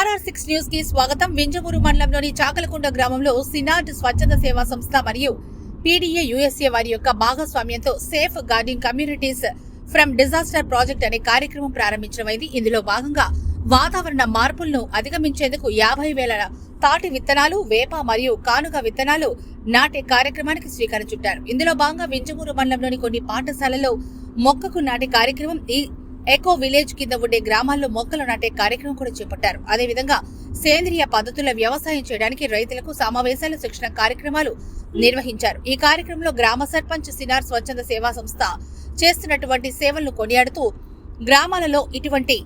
RR six న్యూస్కి స్వాగతం. వింజమూరు మండలంలోని చాకలకుండ గ్రామంలో సినాట్ స్వచ్ఛంద సేవా సంస్థ మరియు పీడీఏ యుఎస్ఏ వారి యొక్క భాగస్వామ్యంతో safeguarding communities from disaster project అనే కార్యక్రమం ప్రారంభించడమైంది. ఇందులో భాగంగా వాతావరణ మార్పులను అధిగమించేందుకు యాభై వేల తాటి విత్తనాలు వేప మరియు కానుక విత్తనాలు నాటే కార్యక్రమానికి శ్రీకారం చుట్టారు. ఇందులో భాగంగా వింజమూరు మండలంలోని కొన్ని పాఠశాలలో మొక్కకు నాటే కార్యక్రమం ఈ ఎకో విలేజ్ కింద ఉండే గ్రామాల్లో మొక్కలు నాటే కార్యక్రమం కూడా చేపట్టారు. అదేవిధంగా సేంద్రియ పద్ధతుల వ్యవసాయం చేయడానికి రైతులకు సమావేశాలు శిక్షణ కార్యక్రమాలు నిర్వహించారు. ఈ కార్యక్రమంలో గ్రామ సర్పంచ్ సినార్ స్వచ్ఛంద సేవా సంస్థ చేస్తున్నటువంటి సేవలను కొనియాడుతూ గ్రామాలలో ఇటువంటి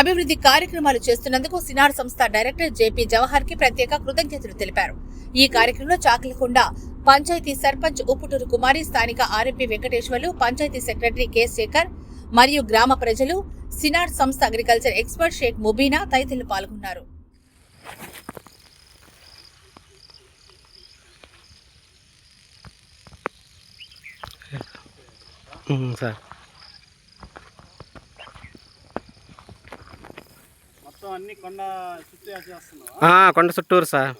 అభివృద్ధి కార్యక్రమాలు చేస్తున్నందుకు సినార్ సంస్థ డైరెక్టర్ జేపీ జవహర్కి ప్రత్యేక కృతజ్ఞతలు తెలిపారు. ఈ కార్యక్రమంలో చాకలకొండ పంచాయతీ సర్పంచ్ ఉప్పుటూరు కుమారి స్థానిక R M P Venkateswarlu panchayati secretary K. Sekhar మరియు గ్రామ ప్రజలు సినార్ సంస్థ అగ్రికల్చర్ ఎక్స్పర్ట్ షేక్ ముబీనా తదితరులు పాల్గొన్నారు. సార్. మొత్తం అన్ని కొండ చుట్టూ చేస్తున్నావా? ఆ, కొండ చుట్టూరు సార్.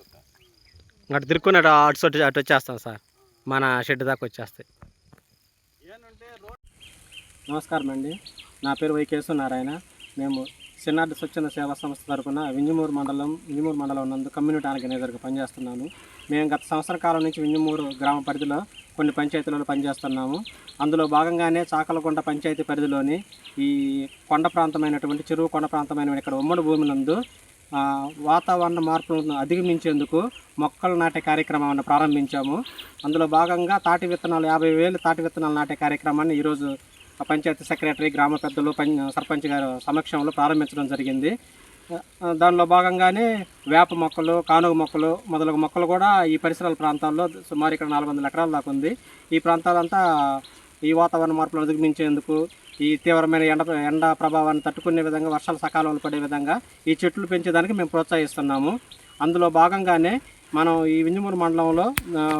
అటు తిరుక్కుని అటు అటు చుట్టూ అటు వచ్చేస్తాం సార్. మన షెడ్ దాకా వచ్చేస్తాయి. నమస్కారం అండి. నా పేరు వైకేశ్వర నారాయణ. మేము చిన్నారి స్వచ్ఛంద సేవా సంస్థ తరఫున వింజమూరు మండలం వింజమూరు మండలం నందు కమ్యూనిటీ ఆర్గనైజర్గా పనిచేస్తున్నాను. మేము గత సంవత్సర కాలం నుంచి వింజమూరు గ్రామ పరిధిలో కొన్ని పంచాయతీలలో పనిచేస్తున్నాము. అందులో భాగంగానే చాకలకొండ పంచాయతీ పరిధిలోని ఈ కొండ ప్రాంతమైనటువంటి చెరువు కొండ ప్రాంతమైన ఇక్కడ ఉమ్మడి భూమి నందు వాతావరణ మార్పులను అధిగమించేందుకు మొక్కలు నాటే కార్యక్రమాన్ని ప్రారంభించాము. అందులో భాగంగా తాటి విత్తనాలు యాభై వేలు తాటి విత్తనాలు నాటే కార్యక్రమాన్ని ఈరోజు పంచాయతీ సెక్రటరీ గ్రామ పెద్దలు పం సర్పంచ్ గారు సమక్షంలో ప్రారంభించడం జరిగింది. దానిలో భాగంగానే వేప మొక్కలు కానుగ మొక్కలు మొదలగు మొక్కలు కూడా ఈ పరిసరాల ప్రాంతాల్లో సుమారు ఇక్కడ నాలుగు వందల ఎకరాల దాకా ఉంది. ఈ ప్రాంతాలంతా ఈ వాతావరణ మార్పులు అధిగమించేందుకు ఈ తీవ్రమైన ఎండ ఎండ ప్రభావాన్ని తట్టుకునే విధంగా వర్షాలు సకాలంలో పడే విధంగా ఈ చెట్లు పెంచేదానికి మేము ప్రోత్సహిస్తున్నాము. అందులో భాగంగానే మనం ఈ వింజమూరు మండలంలో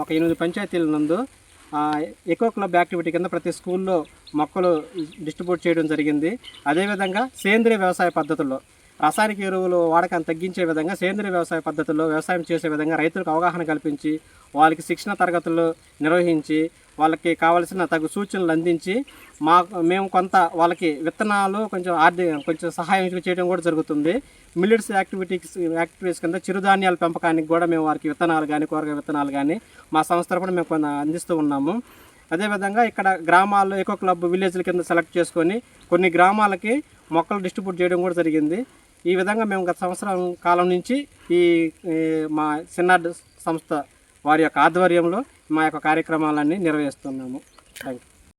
ఒక ఎనిమిది పంచాయతీల నందు ఆ, ఎకో క్లబ్ యాక్టివిటీ కింద ప్రతి స్కూల్లో మొక్కలు డిస్ట్రిబ్యూట్ చేయడం జరిగింది. అదేవిధంగా సేంద్రియ వ్యవసాయ పద్ధతుల్లో రసాయనిక ఎరువులు వాడకాన్ని తగ్గించే విధంగా సేంద్రియ వ్యవసాయ పద్ధతుల్లో వ్యవసాయం చేసే విధంగా రైతులకు అవగాహన కల్పించి వాళ్ళకి శిక్షణ తరగతులు నిర్వహించి వాళ్ళకి కావలసిన తగు సూచనలు అందించి మా మేము కొంత వాళ్ళకి విత్తనాలు కొంచెం ఆర్థిక కొంచెం సహాయం చేయడం కూడా జరుగుతుంది. మిల్లెట్స్ యాక్టివిటీస్ యాక్టివిటీస్ కింద చిరుధాన్యాల పెంపకానికి కూడా మేము వారికి విత్తనాలు కానీ కూరగాయ విత్తనాలు కానీ మా సంస్థ కూడా మేము కొంత అందిస్తూ ఉన్నాము. అదేవిధంగా ఇక్కడ గ్రామాల్లో ఎకో క్లబ్ విలేజ్ల కింద సెలెక్ట్ చేసుకొని కొన్ని గ్రామాలకి మొక్కలు డిస్ట్రిబ్యూట్ చేయడం కూడా జరిగింది. ఈ విధంగా మేము గత సంవత్సరం కాలం నుంచి ఈ మా సిన్నార్డ్ సంస్థ వారి యొక్క ఆధ్వర్యంలో మా యొక్క కార్యక్రమాలన్నీ నిర్వహిస్తున్నాము. Thank you